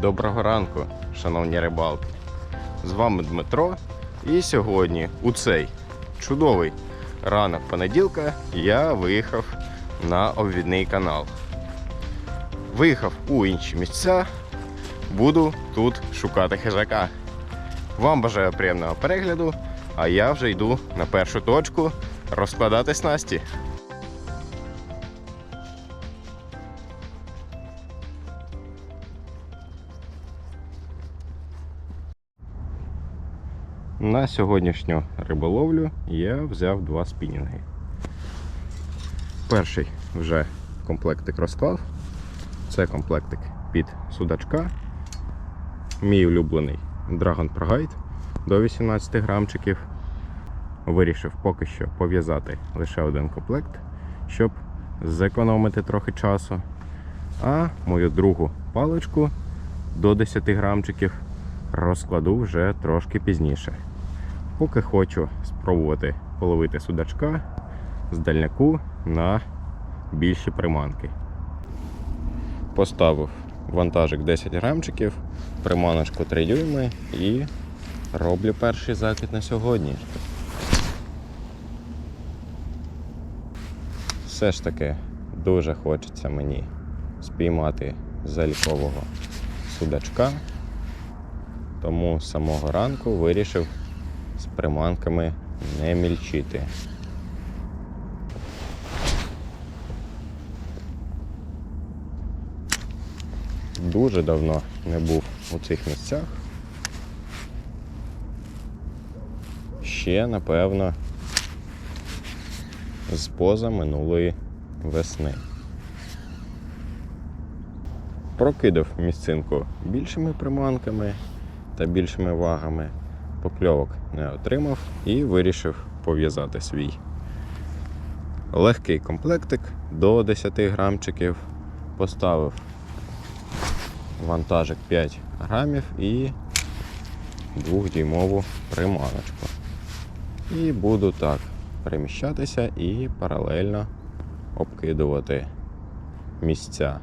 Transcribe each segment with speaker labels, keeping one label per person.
Speaker 1: Доброго ранку, шановні рибалки. З вами Дмитро. І сьогодні у цей чудовий ранок понеділка я виїхав на обвідний канал. Виїхав у інші місця, буду тут шукати хижака. Вам бажаю приємного перегляду, а я вже йду на першу точку розкладати снасті. На сьогоднішню риболовлю я взяв два спінінги. Перший вже комплектик розклав. Це комплектик під судачка. Мій улюблений Dragon Pro Guide до 18 грамчиків. Вирішив поки що пов'язати лише один комплект, щоб зекономити трохи часу. А мою другу паличку до 10 грамчиків розкладу вже трошки пізніше. Поки хочу спробувати половити судачка з дальняку на більші приманки. Поставив вантажик 10 грамчиків, приманочку 3 дюйми і роблю перший закид на сьогодні. Все ж таки дуже хочеться мені спіймати залікового судачка. Тому з самого ранку вирішив приманками не мільчити. Дуже давно не був у цих місцях. Ще, напевно, з поза минулої весни. Прокидав місцинку більшими приманками та більшими вагами. Покльовок не отримав і вирішив пов'язати свій легкий комплектик до 10 грамчиків. Поставив вантажик 5 грамів і 2-дюймову приманочку. І буду так переміщатися і паралельно обкидувати місця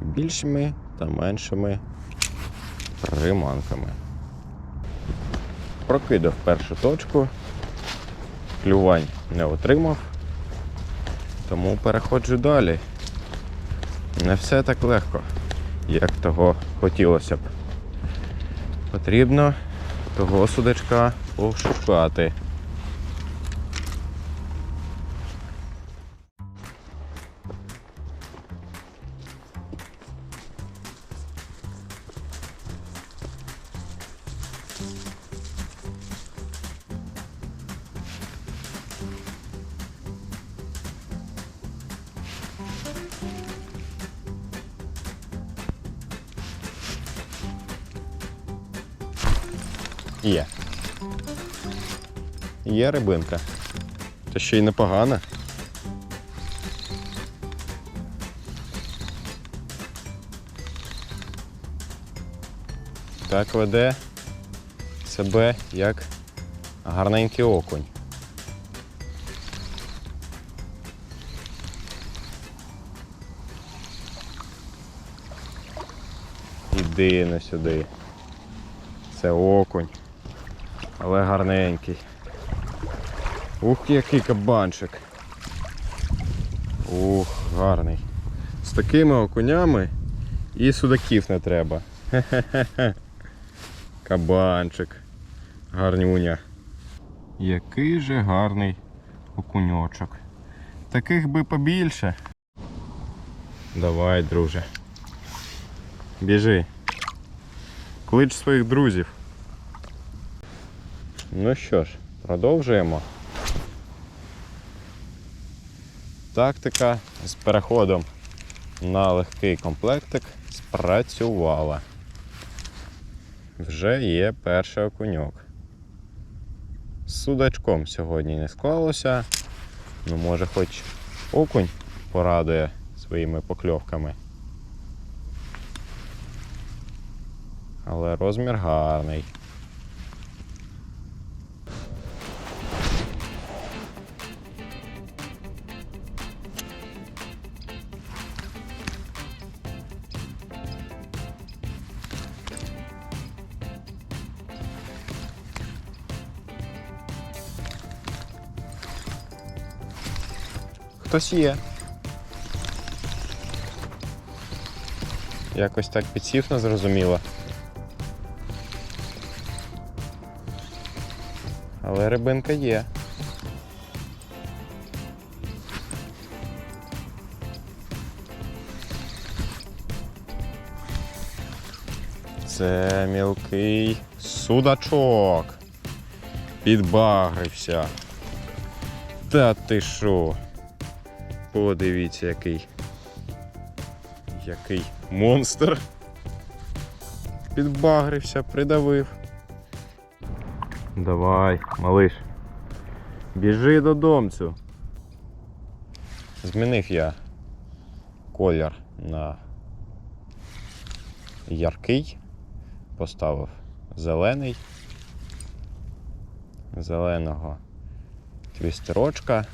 Speaker 1: більшими та меншими приманками. Прокидав першу точку, клювань не отримав, тому переходжу далі. Не все так легко, як того хотілося б. Потрібно того судачка пошукати. Є. Є рибинка. Та ще й непогана. Так веде себе як гарненький окунь. Іди на сюди. Це окунь. Але гарненький. Ух, який кабанчик. Ух, гарний. З такими окунями і судаків не треба. Хе-хе-хе. Кабанчик. Гарнюня. Який же гарний окуньочок. Таких би побільше. Давай, друже. Біжи. Клич своїх друзів. Ну що ж, продовжуємо. Тактика з переходом на легкий комплектик спрацювала. Вже є перший окуньок. З судачком сьогодні не склалося. Ну, може, хоч окунь порадує своїми покльовками. Але розмір гарний. Є. Якось так підсів незрозуміло. Але рибинка є. Це мілкий судачок. Підбагрився. Та ти що? Подивіться, який. Який монстр. Підбагрився, придавив. Давай, малиш. Біжи додомцю. Змінив я колір на яркий. Поставив зелений. Зеленого твістерочка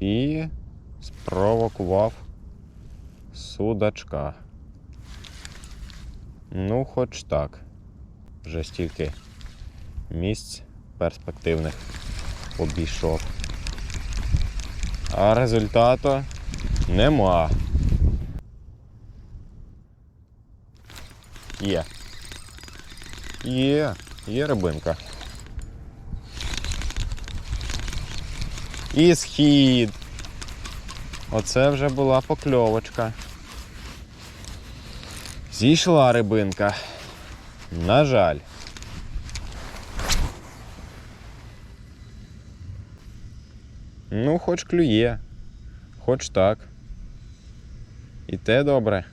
Speaker 1: і спровокував судачка. Ну, хоч так. Вже стільки місць перспективних обійшов. А результату нема. Є. Є, є рибинка. І схід. Оце вже була покльовочка. Зійшла рибинка. На жаль. Ну, хоч клює, хоч так. І те добре.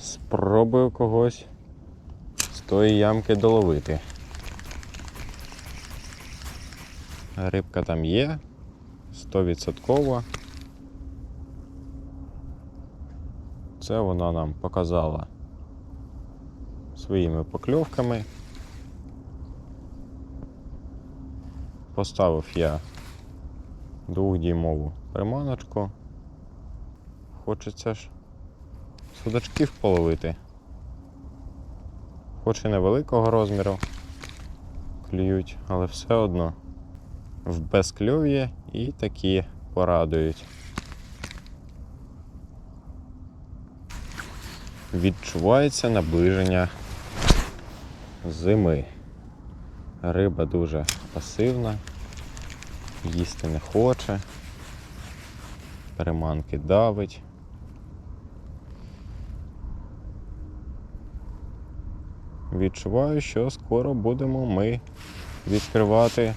Speaker 1: Спробую когось тої ямки доловити. Рибка там є, стовідсотково. Це вона нам показала своїми покльовками. Поставив я двохдіймову приманочку. Хочеться ж судачків половити. Хоч і невеликого розміру клюють, але все одно в безкльов'ї і такі порадують. Відчувається наближення зими. Риба дуже пасивна, їсти не хоче, переманки давить. Відчуваю, що скоро будемо ми відкривати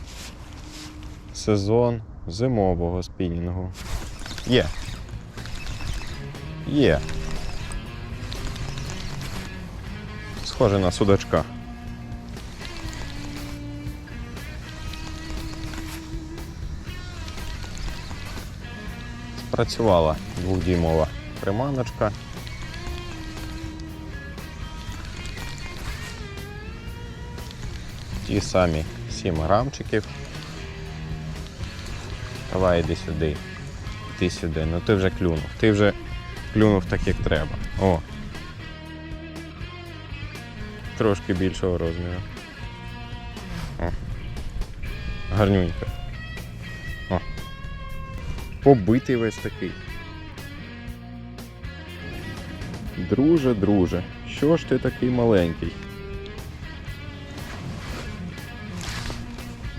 Speaker 1: сезон зимового спінінгу. Є. Є. Схоже на судачка. Спрацювала двохдіймова приманочка. Ті самі 7 грамчиків. Давай іди сюди. Іди сюди. Ну ти вже клюнув. Ти вже клюнув так, як треба. О. Трошки більшого розміру. О. Гарнюнько. О. Побитий весь такий. Друже, друже, що ж ти такий маленький?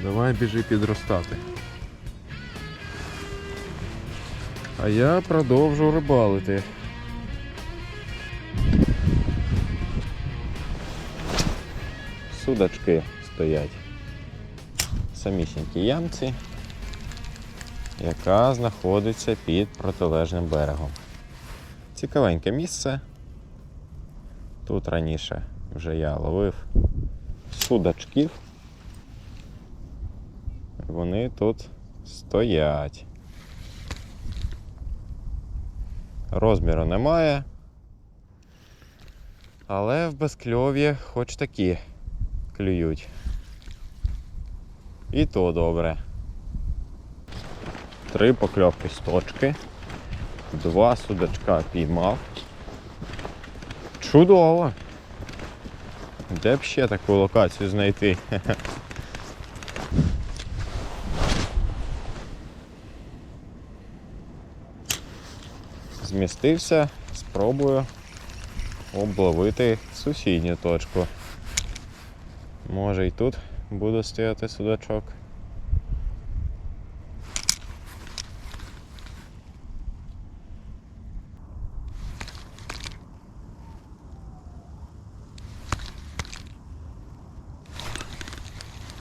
Speaker 1: Давай біжи підростати. А я продовжу рибалити. Судачки стоять в самісінькій ямці, яка знаходиться під протилежним берегом. Цікавеньке місце. Тут раніше вже я ловив судачків. Вони тут стоять. Розміру немає. Але в безкльов'ї хоч такі клюють. І то добре. Три покльовки з точки. Два судачка піймав. Чудово! Де б ще таку локацію знайти? Змістився, спробую обловити сусідню точку. Може і тут буде стояти судачок.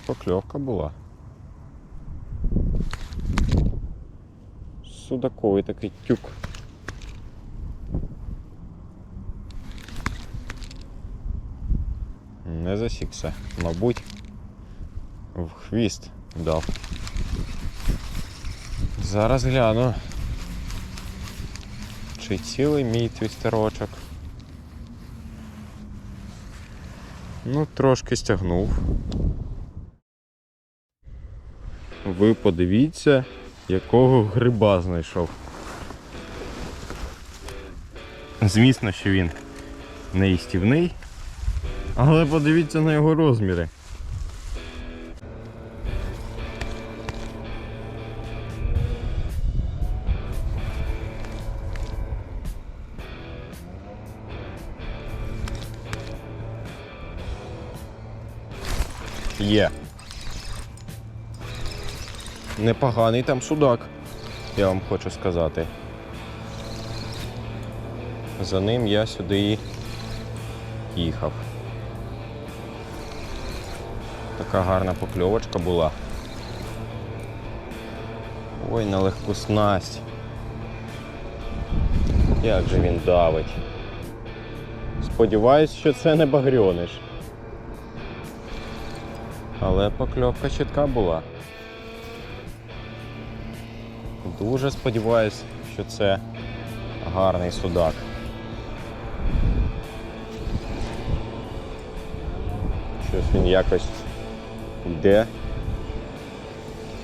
Speaker 1: Покльовка була. Судаковий такий тюк. Не засікся, мабуть, в хвіст дав. Зараз гляну. Чи цілий мій твістерочок? Ну, трошки стягнув. Ви подивіться, якого гриба знайшов. Звісно, що він не їстівний, але подивіться на його розміри. Є. Непоганий там судак, я вам хочу сказати. За ним я сюди і їхав. Така гарна покльовочка була. Ой, на легку снасть. Як же він давить. Сподіваюсь, що це не багрьониш. Але покльовка чітка була. Дуже сподіваюсь, що це гарний судак. Щось він якось йде.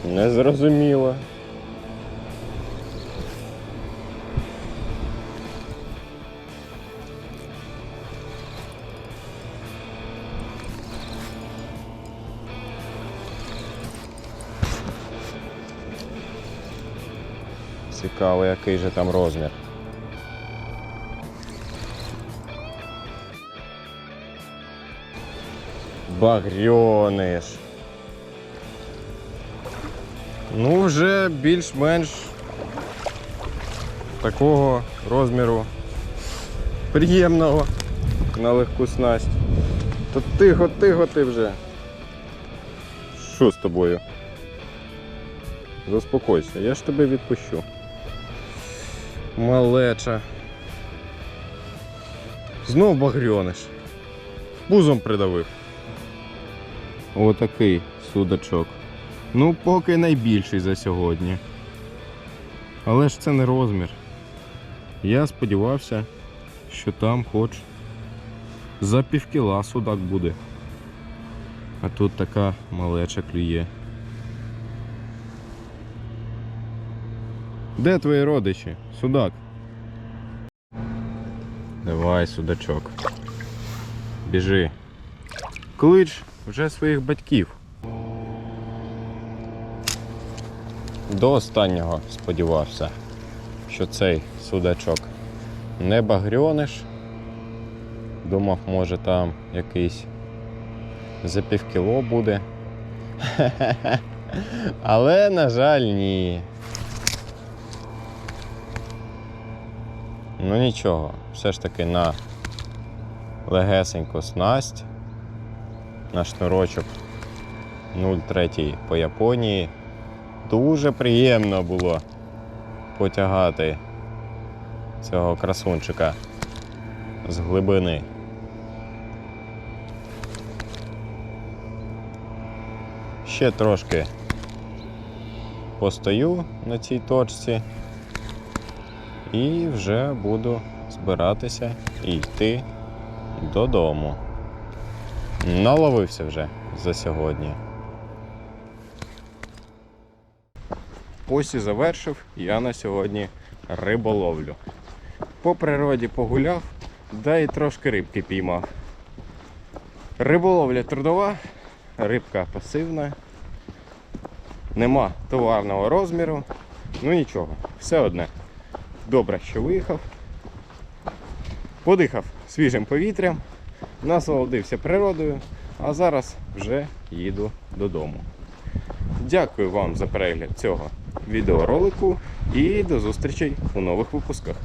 Speaker 1: Незрозуміло. Цікаво, який же там розмір. Багрьониш. Ну, вже більш-менш такого розміру приємного на легку снасть. Та тихо, тихо ти вже. Що з тобою? Заспокойся, я ж тебе відпущу. Малеча. Знов багрьониш. Бузом придавив. Отакий судачок. Ну, поки найбільший за сьогодні. Але ж це не розмір. Я сподівався, що там хоч за півкіла судак буде. А тут така малеча клює. Де твої родичі? Судак. Давай, судачок. Біжи. Клич вже своїх батьків. До останнього сподівався, що цей судачок не багрьониш. Думав, може там якийсь за півкіло буде. Але, на жаль, ні. Ну нічого, все ж таки на легесеньку снасть, на шнурочок 0,3 по Японії. Дуже приємно було потягати цього красунчика з глибини. Ще трошки постою на цій точці і вже буду збиратися і йти додому. Наловився вже за сьогодні. Ось і завершив я на сьогодні риболовлю. По природі погуляв, да і трошки рибки піймав. Риболовля трудова, рибка пасивна. Нема товарного розміру. Ну нічого, все одне. Добре, що виїхав. Подихав свіжим повітрям, насолодився природою, а зараз вже їду додому. Дякую вам за перегляд цього відеоролику і до зустрічей у нових випусках.